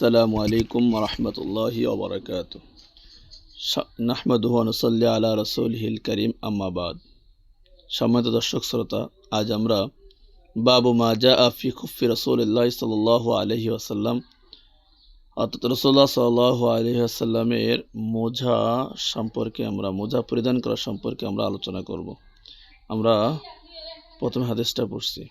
আসসালামু আলাইকুম রহমতুল্লাহি ওবরাকাত নাহমাদুহ নসল্লি আলা রসুলহিল করিম আম্মাবাদ সম্মানিত দর্শক, শ্রোতা, আজ আমরা বাবু মা জা আফি খুফি রসুল্লাহ সাল আলহি আসাল্লাম অর্থাৎ রসুল্লাহ সাল আলহি আসাল্লামের মোজা সম্পর্কে আমরা, মোজা পরিধান করা সম্পর্কে আমরা আলোচনা করব। আমরা প্রথমে হাদিসটা পড়ছি।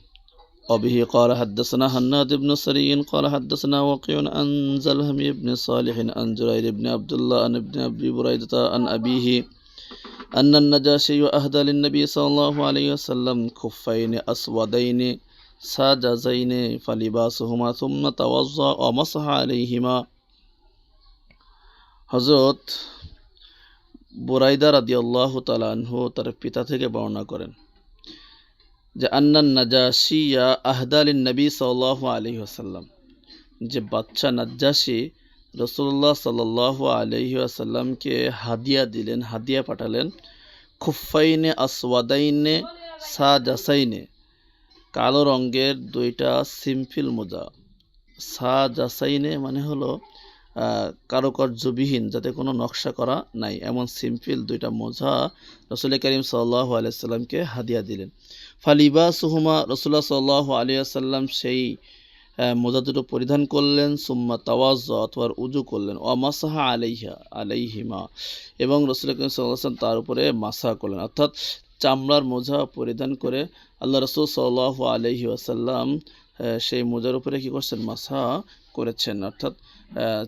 وبه قال حدثنا هناد بن سري قال حدثنا وقيع عن زلهم بن صالح عن جرير بن عبد الله عن ابن أبي بريدة عن أبيه أن النجاشي أهدى للنبي صلى الله عليه وسلم كفين أسودين ساجزين فلباسهما ثم توضأ ومسح عليهما হজরত বুরাইদা রাদিয়াল্লাহু তাআলা আনহু তার পিতা থেকে বর্ণনা করেন যে আন্নান নাজাসিয়া আহদালিন নবী সাল্লাহ আলহি আসাল্লাম যে বাচ্চা নাজ্জাসি রসুল্লাহ সাল্লাহ আলহি আসাল্লামকে হাদিয়া দিলেন, হাদিয়া পাঠালেন খুফাইনে আসওয়াদাইনে সা জাসাইনে কালো রঙের দুইটা সিম্পল মোজা। সা জাসাইনে মানে হলো কারুকার্যবিহীন যাতে কোনো নকশা করা নাই। এমন সিম্পল দুইটা মোজা রসুল করিম সাল্লাহ আলাইসাল্লামকে হাদিয়া দিলেন। ফালিবা সুহুমা রসুল্লাহ সাল্লাহ আলিয়াল্লাম সেই মোজা দুটো পরিধান করলেন, সুম্মা তাওয়াজ অথবা উজু করলেন। ও মাসাহা আলাইহা, আলাইহিমা। এবং রসুল করিম সাল্লাম তার উপরে মাসা করলেন। অর্থাৎ চামড়ার মোজা পরিধান করে আল্লাহ রসুল সাল্লাহ আলহি আসাল্লাম সেই মোজার উপরে কি করছেন? মাসা করেছেন। অর্থাৎ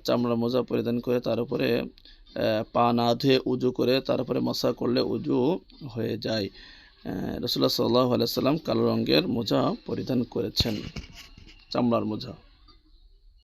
চামড়া মোজা পরিধান করে তার উপরে পা না ধুয়ে উজু করে তারপরে মশা করলে উজু হয়ে যায়। রসুল্লাহ সাল্লাহ আলাইসাল্লাম কালো রঙের মোজা পরিধান করেছেন। চামড়ার মোজা।